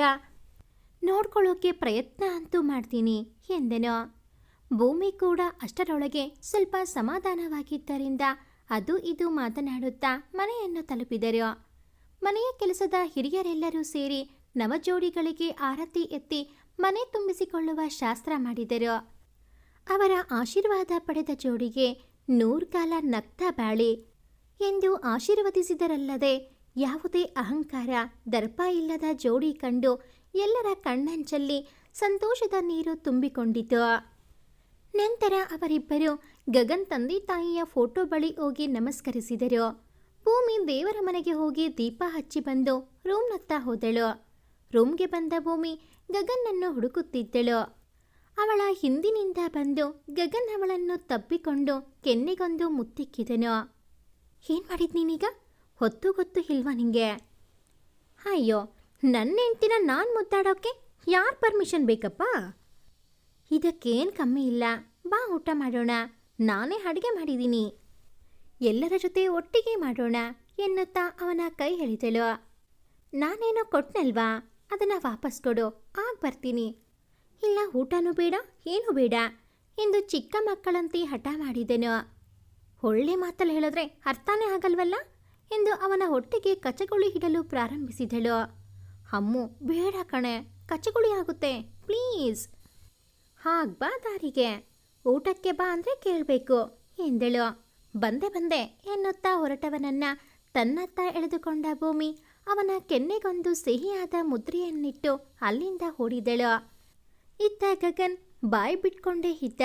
ನೋಡ್ಕೊಳ್ಳೋಕೆ ಪ್ರಯತ್ನ ಅಂತೂ ಮಾಡ್ತೀನಿ, ಎಂದೆನು. ಭೂಮಿ ಕೂಡ ಅಷ್ಟರೊಳಗೆ ಸ್ವಲ್ಪ ಸಮಾಧಾನವಾಗಿದ್ದರಿಂದ ಅದು ಇದು ಮಾತನಾಡುತ್ತಾ ಮನೆಯನ್ನು ತಲುಪಿದರು. ಮನೆಯ ಕೆಲಸದ ಹಿರಿಯರೆಲ್ಲರೂ ಸೇರಿ ನವಜೋಡಿಗಳಿಗೆ ಆರತಿ ಎತ್ತಿ ಮನೆ ತುಂಬಿಸಿಕೊಳ್ಳುವ ಶಾಸ್ತ್ರ ಮಾಡಿದರು. ಅವರ ಆಶೀರ್ವಾದ ಪಡೆದ ಜೋಡಿಗೆ ನೂರ್ಕಾಲ ನಕ್ತ ಬಾಳಿ. ಎಂದು ಆಶೀರ್ವದಿಸಿದರಲ್ಲದೆ ಯಾವುದೇ ಅಹಂಕಾರ, ದರ್ಪ ಇಲ್ಲದ ಜೋಡಿ ಕಂಡು ಎಲ್ಲರ ಕಣ್ಣಂಚಲ್ಲಿ ಸಂತೋಷದ ನೀರು ತುಂಬಿಕೊಂಡಿತು. ನಂತರ ಅವರಿಬ್ಬರು ಗಗನ್ ತಂದೆ ತಾಯಿಯ ಫೋಟೋ ಬಳಿ ಹೋಗಿ ನಮಸ್ಕರಿಸಿದರು. ಭೂಮಿ ದೇವರ ಮನೆಗೆ ಹೋಗಿ ದೀಪ ಹಚ್ಚಿ ಬಂದು ರೂಮ್ನತ್ತ ಹೋದಳು. ರೂಮ್ಗೆ ಬಂದ ಭೂಮಿ ಗಗನ್ನನ್ನು ಹುಡುಕುತ್ತಿದ್ದಳು. ಅವಳ ಹಿಂದಿನಿಂದ ಬಂದು ಗಗನ್ ಅವಳನ್ನು ತಬ್ಬಿಕೊಂಡು ಕೆನ್ನೆಗೊಂದು ಮುತ್ತಿಕ್ಕಿದನು. ಏನ್ ನೀನೀಗ? ಹೊತ್ತು ಗೊತ್ತು ಇಲ್ವಾ ನಿಂಗೆ? ಅಯ್ಯೋ ನನ್ನ ಹೆಂಡ್ತಿನ ನಾನು ಮುದ್ದಾಡೋಕ್ಕೆ ಯಾರು ಪರ್ಮಿಷನ್ ಬೇಕಪ್ಪ? ಇದಕ್ಕೇನು ಕಮ್ಮಿ ಇಲ್ಲ. ಬಾ ಊಟ ಮಾಡೋಣ. ನಾನೇ ಅಡುಗೆ ಮಾಡಿದ್ದೀನಿ ಎಲ್ಲರ ಜೊತೆ ಒಟ್ಟಿಗೆ ಮಾಡೋಣ ಎನ್ನುತ್ತಾ ಅವನ ಕೈ ಹೇಳಿದಳು ನಾನೇನೋ ಕೊಟ್ಟನಲ್ವಾ ಅದನ್ನು ವಾಪಸ್ ಕೊಡು. ಆಗ ಬರ್ತೀನಿ. ಇಲ್ಲ, ಊಟನೂ ಬೇಡ, ಏನೂ ಬೇಡ ಎಂದು ಚಿಕ್ಕ ಮಕ್ಕಳಂತೆ ಹಠ ಮಾಡಿದೆನು. ಒಳ್ಳೆ ಮಾತಲ್ಲಿ ಹೇಳಿದ್ರೆ ಅರ್ಥನೇ ಆಗಲ್ವಲ್ಲ? ಎಂದು ಅವನ ಹೊಟ್ಟೆಗೆ ಕಚಗುಳಿ ಇಡಲು ಪ್ರಾರಂಭಿಸಿದಳು. ಅಮ್ಮು, ಬೇಡ ಕಣೆ. ಕಚಗುಳಿ ಆಗುತ್ತೆ. ಪ್ಲೀಸ್. ಹಾಗ್ ಬಾ ದಾರಿಗೆ. ಊಟಕ್ಕೆ ಬಾ ಅಂದರೆ ಕೇಳಬೇಕು, ಎಂದಳು. ಬಂದೆ ಬಂದೆ, ಎನ್ನುತ್ತಾ ಹೊರಟವನನ್ನ ತನ್ನತ್ತ ಎಳೆದುಕೊಂಡ ಭೂಮಿ ಅವನ ಕೆನ್ನೆಗೊಂದು ಸಿಹಿಯಾದ ಮುದ್ರೆಯನ್ನಿಟ್ಟು ಅಲ್ಲಿಂದ ಓಡಿದಳು ಇತ್ತ ಗಗನ್ ಬಾಯಿ ಬಿಟ್ಕೊಂಡೇ ಇದ್ದ.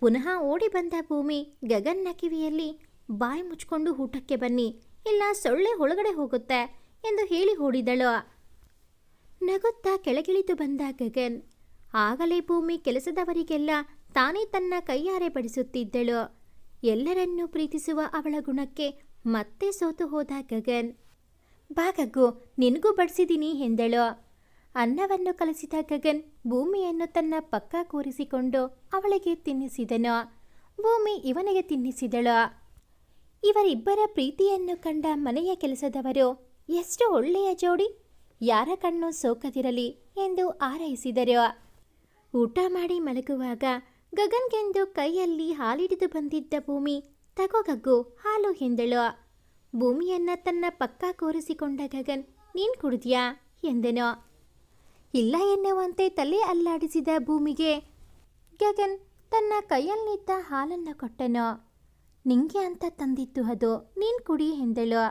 ಪುನಃ ಓಡಿ ಬಂದ ಭೂಮಿ ಗಗನ್ನ ಕಿವಿಯಲ್ಲಿ ಬಾಯಿ ಮುಚ್ಕೊಂಡು ಊಟಕ್ಕೆ ಬನ್ನಿ, ಇಲ್ಲ ಸೊಳ್ಳೆ ಒಳಗಡೆ ಹೋಗುತ್ತೆ ಎಂದು ಹೇಳಿ ಓಡಿದಳು ನಗುತ್ತಾ ಕೆಳಗಿಳಿದು ಬಂದ ಗಗನ್ ಆಗಲೇ ಭೂಮಿ ಕೆಲಸದವರಿಗೆಲ್ಲ ತಾನೇ ತನ್ನ ಕೈಯಾರೆ ಬಡಿಸುತ್ತಿದ್ದಳು ಎಲ್ಲರನ್ನೂ ಪ್ರೀತಿಸುವ ಅವಳ ಗುಣಕ್ಕೆ ಮತ್ತೆ ಸೋತು ಹೋದ ಗಗನ್. ಬಾ ನಿನಗೂ ಬಡಿಸಿದ್ದೀನಿ ಎಂದಳು. ಅನ್ನವನ್ನು ಕಲಸಿದ ಗಗನ್ ಭೂಮಿಯನ್ನು ತನ್ನ ಪಕ್ಕ ಕೂರಿಸಿಕೊಂಡು ಅವಳಿಗೆ ತಿನ್ನಿಸಿದನು. ಭೂಮಿ ಇವನಿಗೆ ತಿನ್ನಿಸಿದಳು. ಇವರಿಬ್ಬರ ಪ್ರೀತಿಯನ್ನು ಕಂಡ ಮನೆಯ ಕೆಲಸದವರು, ಎಷ್ಟು ಒಳ್ಳೆಯ ಜೋಡಿ, ಯಾರ ಕಣ್ಣು ಸೋಕದಿರಲಿ ಎಂದು ಆರೈಸಿದರು ಊಟ ಮಾಡಿ ಮಲಗುವಾಗ ಗಗನ್ಗೆಂದು ಕೈಯಲ್ಲಿ ಹಾಲಿಡಿದು ಬಂದಿದ್ದ ಭೂಮಿ, ತಗೋ ಗಗ್ಗು, ಹಾಲು ಎಂದಳು ಭೂಮಿಯನ್ನ ತನ್ನ ಪಕ್ಕ ಕೂರಿಸಿಕೊಂಡ ಗಗನ್, ನೀನ್ ಕುಡಿದ್ಯಾ? ಎಂದನು. ಇಲ್ಲ ಎನ್ನುವಂತೆ ತಲೆ ಅಲ್ಲಾಡಿಸಿದ ಭೂಮಿಗೆ ಗಗನ್ ತನ್ನ ಕೈಯಲ್ಲಿದ್ದ ಹಾಲನ್ನು ಕೊಟ್ಟನು. ನಿಂಗೆ ಅಂತ ತಂದಿತ್ತು ಅದು, ನೀನು ಕುಡಿ ಎಂದಳು.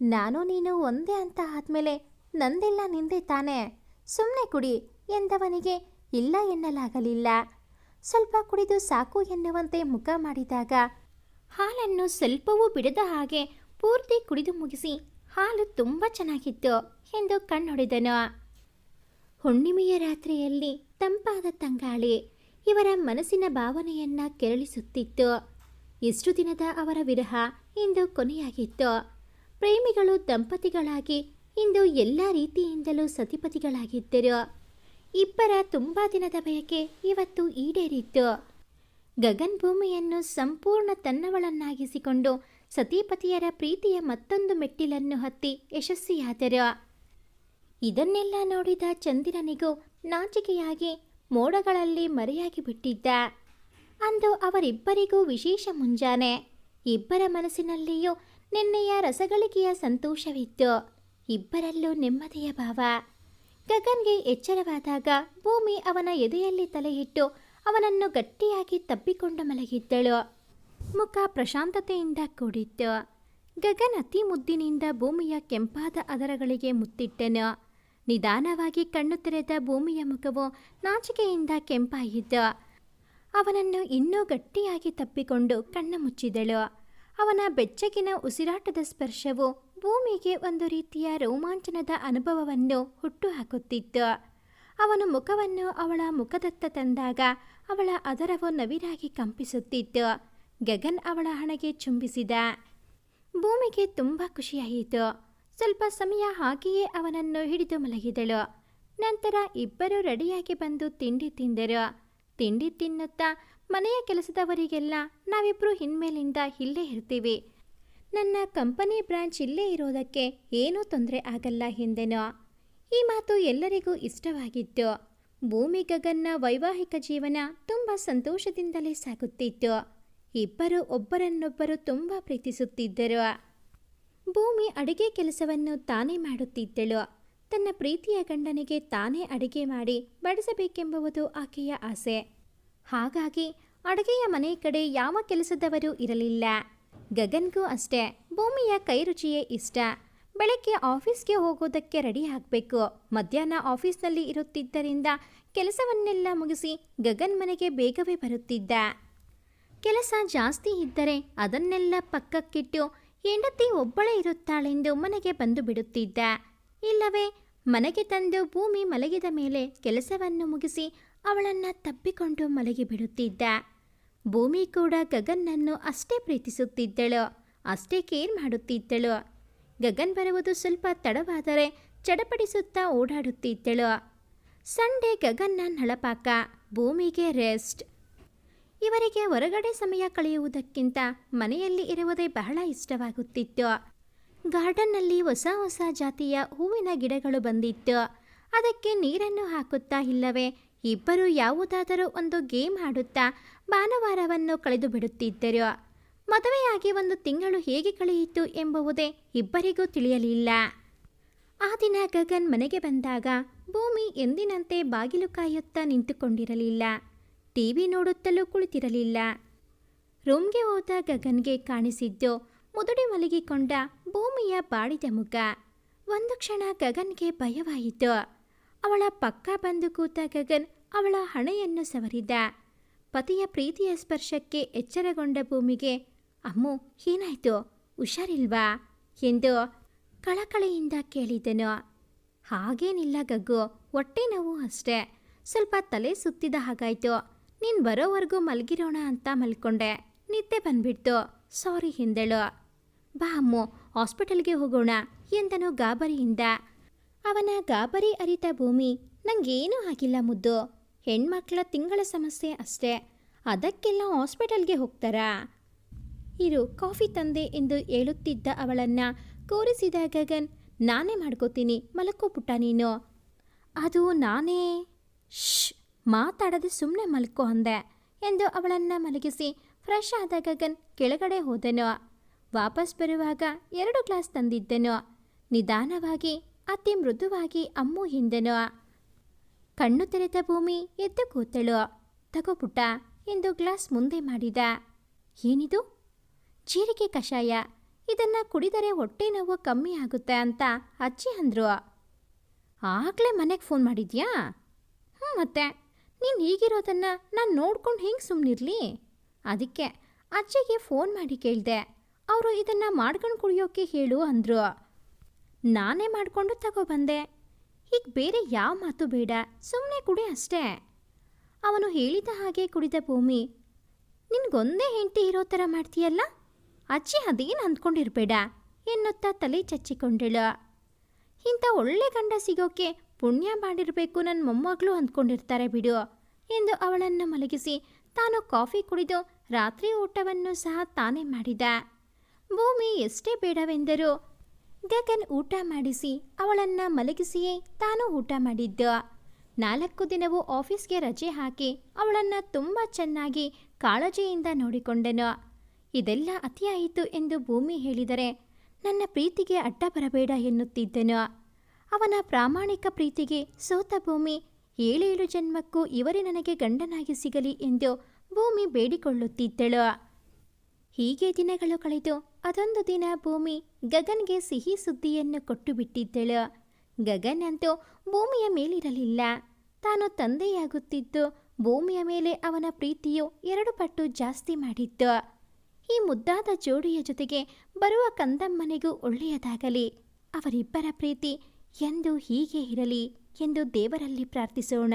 ನಾನು ನೀನು ಒಂದೇ ಅಂತ ಆದಮೇಲೆ ನಂದೆಲ್ಲ ನಿಂದೆ ತಾನೆ. ಸುಮ್ಮನೆ ಕುಡಿ ಎಂದವನಿಗೆ ಇಲ್ಲ ಎನ್ನಲಾಗಲಿಲ್ಲ. ಸ್ವಲ್ಪ ಕುಡಿದು ಸಾಕು ಎನ್ನುವಂತೆ ಮುಖ ಮಾಡಿದಾಗ ಹಾಲನ್ನು ಸ್ವಲ್ಪವೂ ಬಿಡದ ಹಾಗೆ ಪೂರ್ತಿ ಕುಡಿದು ಮುಗಿಸಿ ಹಾಲು ತುಂಬ ಚೆನ್ನಾಗಿತ್ತು ಎಂದು ಕಣ್ಣೊಡೆದನು. ಹುಣ್ಣಿಮೆಯ ರಾತ್ರಿಯಲ್ಲಿ ತಂಪಾದ ತಂಗಾಳಿ ಇವರ ಮನಸ್ಸಿನ ಭಾವನೆಯನ್ನ ಕೆರಳಿಸುತ್ತಿತ್ತು. ಇಷ್ಟು ದಿನದ ಅವರ ವಿರಹ ಇಂದು ಕೊನೆಯಾಗಿತ್ತು. ಪ್ರೇಮಿಗಳು ದಂಪತಿಗಳಾಗಿ ಇಂದು ಎಲ್ಲ ರೀತಿಯಿಂದಲೂ ಸತಿಪತಿಗಳಾಗಿದ್ದರು. ಇಬ್ಬರ ತುಂಬ ದಿನದ ಬಯಕೆ ಇವತ್ತು ಈಡೇರಿತ್ತು. ಗಗನ್ ಭೂಮಿಯನ್ನು ಸಂಪೂರ್ಣ ತನ್ನವಳನ್ನಾಗಿಸಿಕೊಂಡು ಸತಿಪತಿಯರ ಪ್ರೀತಿಯ ಮತ್ತೊಂದು ಮೆಟ್ಟಿಲನ್ನು ಹತ್ತಿ ಯಶಸ್ವಿಯಾದರು. ಇದನ್ನೆಲ್ಲ ನೋಡಿದ ಚಂದಿರನಿಗೂ ನಾಚಿಕೆಯಾಗಿ ಮೋಡಗಳಲ್ಲಿ ಮರೆಯಾಗಿ ಬಿಟ್ಟಿದ್ದ. ಅಂದು ಅವರಿಬ್ಬರಿಗೂ ವಿಶೇಷ ಮುಂಜಾನೆ. ಇಬ್ಬರ ಮನಸ್ಸಿನಲ್ಲಿಯೂ ನಿನ್ನೆಯ ರಸಗಳಿಕೆಯ ಸಂತೋಷವಿತ್ತು. ಇಬ್ಬರಲ್ಲೂ ನೆಮ್ಮದಿಯ ಭಾವ. ಗಗನ್ಗೆ ಎಚ್ಚರವಾದಾಗ ಭೂಮಿ ಅವನ ಎದೆಯಲ್ಲಿ ತಲೆಯಿಟ್ಟು ಅವನನ್ನು ಗಟ್ಟಿಯಾಗಿ ತಬ್ಬಿಕೊಂಡು ಮಲಗಿದ್ದಳು. ಮುಖ ಪ್ರಶಾಂತತೆಯಿಂದ ಕೂಡಿತ್ತು. ಗಗನ್ ಅತಿ ಮುದ್ದಿನಿಂದ ಭೂಮಿಯ ಕೆಂಪಾದ ಅದರಗಳಿಗೆ ಮುತ್ತಿಟ್ಟನು. ನಿಧಾನವಾಗಿ ಕಣ್ಣು ತೆರೆದ ಭೂಮಿಯ ಮುಖವು ನಾಚಿಕೆಯಿಂದ ಕೆಂಪಾಯಿತು ಅವನನ್ನು ಇನ್ನೂ ಗಟ್ಟಿಯಾಗಿ ತಪ್ಪಿಕೊಂಡು ಕಣ್ಣು ಮುಚ್ಚಿದಳು. ಅವನ ಬೆಚ್ಚಗಿನ ಉಸಿರಾಟದ ಸ್ಪರ್ಶವು ಭೂಮಿಗೆ ಒಂದು ರೀತಿಯ ರೋಮಾಂಚನದ ಅನುಭವವನ್ನು ಹುಟ್ಟುಹಾಕುತ್ತಿತ್ತು ಅವನು ಮುಖವನ್ನು ಅವಳ ಮುಖದತ್ತ ತಂದಾಗ ಅವಳ ಅದರವು ನವಿರಾಗಿ ಕಂಪಿಸುತ್ತಿತ್ತು ಗಗನ್ ಅವಳ ಹಣೆಗೆ ಚುಂಬಿಸಿದ. ಭೂಮಿಗೆ ತುಂಬ ಖುಷಿಯಾಯಿತು. ಸ್ವಲ್ಪ ಸಮಯ ಹಾಗೆಯೇ ಅವನನ್ನು ಹಿಡಿದು ಮಲಗಿದಳು. ನಂತರ ಇಬ್ಬರು ರೆಡಿಯಾಗಿ ಬಂದು ತಿಂಡಿ ತಿಂದರು. ತಿಂಡಿ ತಿನ್ನುತ್ತಾ ಮನೆಯ ಕೆಲಸದವರಿಗೆಲ್ಲ ನಾವಿಬ್ಬರು ಹಿನ್ಮೇಲಿಂದ ಇಲ್ಲೇ ಇರ್ತೀವಿ. ನನ್ನ ಕಂಪನಿ ಬ್ರಾಂಚ್ ಇಲ್ಲೇ ಇರೋದಕ್ಕೆ ಏನೂ ತೊಂದರೆ ಆಗಲ್ಲ ಎಂದೆನೋ ಈ ಮಾತು ಎಲ್ಲರಿಗೂ ಇಷ್ಟವಾಗಿತ್ತು. ಭೂಮಿ ಗಗನ್ನ ವೈವಾಹಿಕ ಜೀವನ ತುಂಬ ಸಂತೋಷದಿಂದಲೇ ಸಾಗುತ್ತಿತ್ತು. ಇಬ್ಬರು ಒಬ್ಬರನ್ನೊಬ್ಬರು ತುಂಬ ಪ್ರೀತಿಸುತ್ತಿದ್ದರು. ಭೂಮಿ ಅಡಿಗೆ ಕೆಲಸವನ್ನು ತಾನೇ ಮಾಡುತ್ತಿದ್ದಳು. ತನ್ನ ಪ್ರೀತಿಯ ಗಂಡನಿಗೆ ತಾನೇ ಅಡುಗೆ ಮಾಡಿ ಬಡಿಸಬೇಕೆಂಬುದು ಆಕೆಯ ಆಸೆ. ಹಾಗಾಗಿ ಅಡುಗೆಯ ಮನೆ ಕಡೆ ಯಾವ ಕೆಲಸದವರು ಇರಲಿಲ್ಲ. ಗಗನ್ಗೂ ಅಷ್ಟೇ. ಭೂಮಿಯ ಕೈ ರುಚಿಯೇ ಇಷ್ಟ. ಬೆಳಗ್ಗೆ ಆಫೀಸ್ಗೆ ಹೋಗೋದಕ್ಕೆ ರೆಡಿ ಆಗಬೇಕು. ಮಧ್ಯಾಹ್ನ ಆಫೀಸ್ನಲ್ಲಿ ಇರುತ್ತಿದ್ದರಿಂದ ಕೆಲಸವನ್ನೆಲ್ಲ ಮುಗಿಸಿ ಗಗನ್ ಮನೆಗೆ ಬೇಗವೇ ಬರುತ್ತಿದ್ದ. ಕೆಲಸ ಜಾಸ್ತಿ ಇದ್ದರೆ ಅದನ್ನೆಲ್ಲ ಪಕ್ಕಕ್ಕಿಟ್ಟು ಹೆಂಡತಿ ಒಬ್ಬಳೇ ಇರುತ್ತಾಳೆಂದು ಮನೆಗೆ ಬಂದು ಬಿಡುತ್ತಿದ್ದ. ಇಲ್ಲವೇ, ಮನೆಗೆ ತಂದು ಭೂಮಿ ಮಲಗಿದ ಮೇಲೆ ಕೆಲಸವನ್ನು ಮುಗಿಸಿ ಅವಳನ್ನು ತಬ್ಬಿಕೊಂಡು ಮಲಗಿಬಿಡುತ್ತಿದ್ದ ಭೂಮಿ ಕೂಡ ಗಗನ್ನನ್ನು ಅಷ್ಟೇ ಪ್ರೀತಿಸುತ್ತಿದ್ದಳು, ಅಷ್ಟೇ ಕೇರ್ ಮಾಡುತ್ತಿದ್ದಳು. ಗಗನ್ ಬರುವುದು ಸ್ವಲ್ಪ ತಡವಾದರೆ ಚಡಪಡಿಸುತ್ತಾ ಓಡಾಡುತ್ತಿದ್ದಳು. ಸಂಡೆ ಗಗನ್ನ ನಳಪಾಕ, ಭೂಮಿಗೆ ರೆಸ್ಟ್. ಇವರಿಗೆ ಹೊರಗಡೆ ಸಮಯ ಕಳೆಯುವುದಕ್ಕಿಂತ ಮನೆಯಲ್ಲಿ ಇರುವುದೇ ಬಹಳ ಇಷ್ಟವಾಗುತ್ತಿತ್ತು. ಗಾರ್ಡನ್ನಲ್ಲಿ ಹೊಸ ಹೊಸ ಜಾತಿಯ ಹೂವಿನ ಗಿಡಗಳು ಬಂದಿತ್ತು. ಅದಕ್ಕೆ ನೀರನ್ನು ಹಾಕುತ್ತಾ ಇಲ್ಲವೇ ಇಬ್ಬರು ಯಾವುದಾದರೂ ಒಂದು ಗೇಮ್ ಆಡುತ್ತಾ ಭಾನುವಾರವನ್ನು ಕಳೆದು ಬಿಡುತ್ತಿದ್ದರು ಮದುವೆಯಾಗಿ ಒಂದು ತಿಂಗಳು ಹೇಗೆ ಕಳೆಯಿತು ಎಂಬುವುದೇ ಇಬ್ಬರಿಗೂ ತಿಳಿಯಲಿಲ್ಲ. ಆ ದಿನ ಗಗನ್ ಮನೆಗೆ ಬಂದಾಗ ಭೂಮಿ ಎಂದಿನಂತೆ ಬಾಗಿಲು ಕಾಯುತ್ತಾ ನಿಂತುಕೊಂಡಿರಲಿಲ್ಲ. ಟಿವಿ ನೋಡುತ್ತಲೂ ಕುಳಿತಿರಲಿಲ್ಲ. ರೂಮ್ಗೆ ಹೋದ ಗಗನ್ಗೆ ಕಾಣಿಸಿದ್ದು ಮುದುಡಿ ಮಲಗಿಕೊಂಡ ಭೂಮಿಯ ಬಾಡಿದ ಮುಖ. ಒಂದು ಕ್ಷಣ ಗಗನ್ಗೆ ಭಯವಾಯಿತು. ಅವಳ ಪಕ್ಕ ಬಂದು ಕೂತ ಗಗನ್ ಅವಳ ಹಣೆಯನ್ನು ಸವರಿದ. ಪತಿಯ ಪ್ರೀತಿಯ ಸ್ಪರ್ಶಕ್ಕೆ ಎಚ್ಚರಗೊಂಡ ಭೂಮಿಗೆ, ಅಮ್ಮು, ಏನಾಯ್ತು? ಹುಷಾರಿಲ್ವಾ? ಎಂದು ಕಳಕಳಿಯಿಂದ ಕೇಳಿದನು. ಹಾಗೇನಿಲ್ಲ ಗಗ್ಗು, ಹೊಟ್ಟೆ ನೋವು ಅಷ್ಟೇ. ಸ್ವಲ್ಪ ತಲೆ ಸುತ್ತಿದ ಹಾಗಾಯ್ತು. ನೀನು ಬರೋವರೆಗೂ ಮಲಗಿರೋಣ ಅಂತ ಮಲ್ಕೊಂಡೆ. ನಿದ್ದೆ ಬಂದ್ಬಿಡ್ತು. ಸಾರಿ, ಎಂದಳು. ಬಾ ಅಮ್ಮು, ಹಾಸ್ಪಿಟಲ್ಗೆ ಹೋಗೋಣ, ಎಂದನು ಗಾಬರಿಯಿಂದ. ಅವನ ಗಾಬರಿ ಅರಿತ ಭೂಮಿ, ನಂಗೇನೂ ಆಗಿಲ್ಲ ಮುದ್ದು. ಹೆಣ್ಮಕ್ಳ ತಿಂಗಳ ಸಮಸ್ಯೆ ಅಷ್ಟೇ. ಅದಕ್ಕೆಲ್ಲ ಹಾಸ್ಪಿಟಲ್ಗೆ ಹೋಗ್ತಾರಾ? ಇರು, ಕಾಫಿ ತಂದೆ ಎಂದು ಹೇಳುತ್ತಿದ್ದ ಅವಳನ್ನ ಕೋರಿಸಿದ ಗಗನ್, ನಾನೇ ಮಾಡ್ಕೋತೀನಿ, ಮಲಕೋ ಪುಟ್ಟ ನೀನು. ಅದು ನಾನೇ? ಶ್ ಮಾತಾಡದೆ ಸುಮ್ಮನೆ ಮಲ್ಕೋ ಅಂದೆ ಎಂದು ಅವಳನ್ನ ಮಲಗಿಸಿ ಫ್ರೆಶ್ ಆದ ಗಗನ್ ಕೆಳಗಡೆ ಹೋದನು. ವಾಪಸ್ ಬರುವಾಗ ಎರಡು ಗ್ಲಾಸ್ ತಂದಿದ್ದನು. ನಿಧಾನವಾಗಿ ಅತಿ ಮೃದುವಾಗಿ ಅಮ್ಮು ಹಿಂದನು. ಕಣ್ಣು ತೆರೆದ ಭೂಮಿ ಎದ್ದು ಕೂತಳು. ತಗೋ ಪುಟ್ಟ, ಎಂದು ಗ್ಲಾಸ್ ಮುಂದೆ ಮಾಡಿದ. ಏನಿದು? ಜೀರಿಗೆ ಕಷಾಯ. ಇದನ್ನು ಕುಡಿದರೆ ಹೊಟ್ಟೆ ನೋವು ಕಮ್ಮಿ ಆಗುತ್ತೆ ಅಂತ ಅಜ್ಜಿ ಅಂದರು. ಆಗಲೇ ಮನೆಗೆ ಫೋನ್ ಮಾಡಿದ್ಯಾ? ಹ್ಞೂ ಮತ್ತೆ. ನೀನು ಹೀಗಿರೋದನ್ನು ನಾನು ನೋಡ್ಕೊಂಡು ಹೆಂಗೆ ಸುಮ್ಮನಿರಲಿ ಅದಕ್ಕೆ ಅಜ್ಜಿಗೆ ಫೋನ್ ಮಾಡಿ ಕೇಳಿದೆ. ಅವರು ಇದನ್ನು ಮಾಡ್ಕೊಂಡು ಕುಡಿಯೋಕ್ಕೆ ಹೇಳು ಅಂದರು. ನಾನೇ ಮಾಡಿಕೊಂಡು ತಗೊಬಂದೆ ಈಗ ಬೇರೆ ಯಾವ ಮಾತು ಬೇಡ ಸುಮ್ಮನೆ ಕುಡಿ ಅಷ್ಟೇ. ಅವನು ಹೇಳಿದ ಹಾಗೆ ಕುಡಿದ ಭೂಮಿ. ನಿನ್ಗೊಂದೇ ಹೆಂಡತಿ ಇರೋ ಥರ ಮಾಡ್ತೀಯಲ್ಲ? ಅಜ್ಜಿ ಅದೇನು ಅಂದ್ಕೊಂಡಿರ್ಬೇಡ, ಎನ್ನುತ್ತಾ ತಲೆ ಚಚ್ಚಿಕೊಂಡಳು. ಇಂಥ ಒಳ್ಳೆ ಗಂಡ ಸಿಗೋಕೆ ಪುಣ್ಯ ಮಾಡಿರಬೇಕು ನನ್ನ ಮೊಮ್ಮಗಳು ಅಂದ್ಕೊಂಡಿರ್ತಾರೆ ಬಿಡು, ಎಂದು ಅವಳನ್ನು ಮಲಗಿಸಿ ತಾನು ಕಾಫಿ ಕುಡಿದು ರಾತ್ರಿ ಊಟವನ್ನು ಸಹ ತಾನೇ ಮಾಡಿದ. ಭೂಮಿ ಎಷ್ಟೇ ಬೇಡವೆಂದರೂ ಗಗನ್ ಊಟ ಮಾಡಿಸಿ, ಅವಳನ್ನ ಮಲಗಿಸಿಯೇ ತಾನು ಊಟ ಮಾಡಿದ್ದ. ನಾಲ್ಕು ದಿನವೂ ಆಫೀಸ್ಗೆ ರಜೆ ಹಾಕಿ ಅವಳನ್ನು ತುಂಬ ಚೆನ್ನಾಗಿ ಕಾಳಜಿಯಿಂದ ನೋಡಿಕೊಂಡನು. ಇದೆಲ್ಲ ಅತಿಯಾಯಿತು ಎಂದು ಭೂಮಿ ಹೇಳಿದರೆ ನನ್ನ ಪ್ರೀತಿಗೆ ಅಡ್ಡ ಬರಬೇಡ ಎನ್ನುತ್ತಿದ್ದನು. ಅವನ ಪ್ರಾಮಾಣಿಕ ಪ್ರೀತಿಗೆ ಸೋತ ಭೂಮಿ ಏಳೇಳು ಜನ್ಮಕ್ಕೂ ಇವರೇ ನನಗೆ ಗಂಡನಾಗಿ ಸಿಗಲಿ ಎಂದು ಭೂಮಿ ಬೇಡಿಕೊಳ್ಳುತ್ತಿದ್ದಳು. ಹೀಗೆ ದಿನಗಳು ಕಳೆದು ಅದೊಂದು ದಿನ ಭೂಮಿ ಗಗನ್ಗೆ ಸಿಹಿ ಸುದ್ದಿಯನ್ನು ಕೊಟ್ಟು ಬಿಟ್ಟಿದ್ದಳು ಗಗನ್ ಅಂತೂ ಭೂಮಿಯ ಮೇಲಿರಲಿಲ್ಲ. ತಾನು ತಂದೆಯಾಗುತ್ತಿದ್ದು ಭೂಮಿಯ ಮೇಲೆ ಅವನ ಪ್ರೀತಿಯು ಎರಡು ಪಟ್ಟು ಜಾಸ್ತಿ ಮಾಡಿತ್ತು. ಈ ಮುದ್ದಾದ ಜೋಡಿಯ ಜೊತೆಗೆ ಬರುವ ಕಂದಮ್ಮನಿಗೂ ಒಳ್ಳೆಯದಾಗಲಿ. ಅವರಿಬ್ಬರ ಪ್ರೀತಿ ಎಂದು ಹೀಗೆ ಇರಲಿ ಎಂದು ದೇವರಲ್ಲಿ ಪ್ರಾರ್ಥಿಸೋಣ.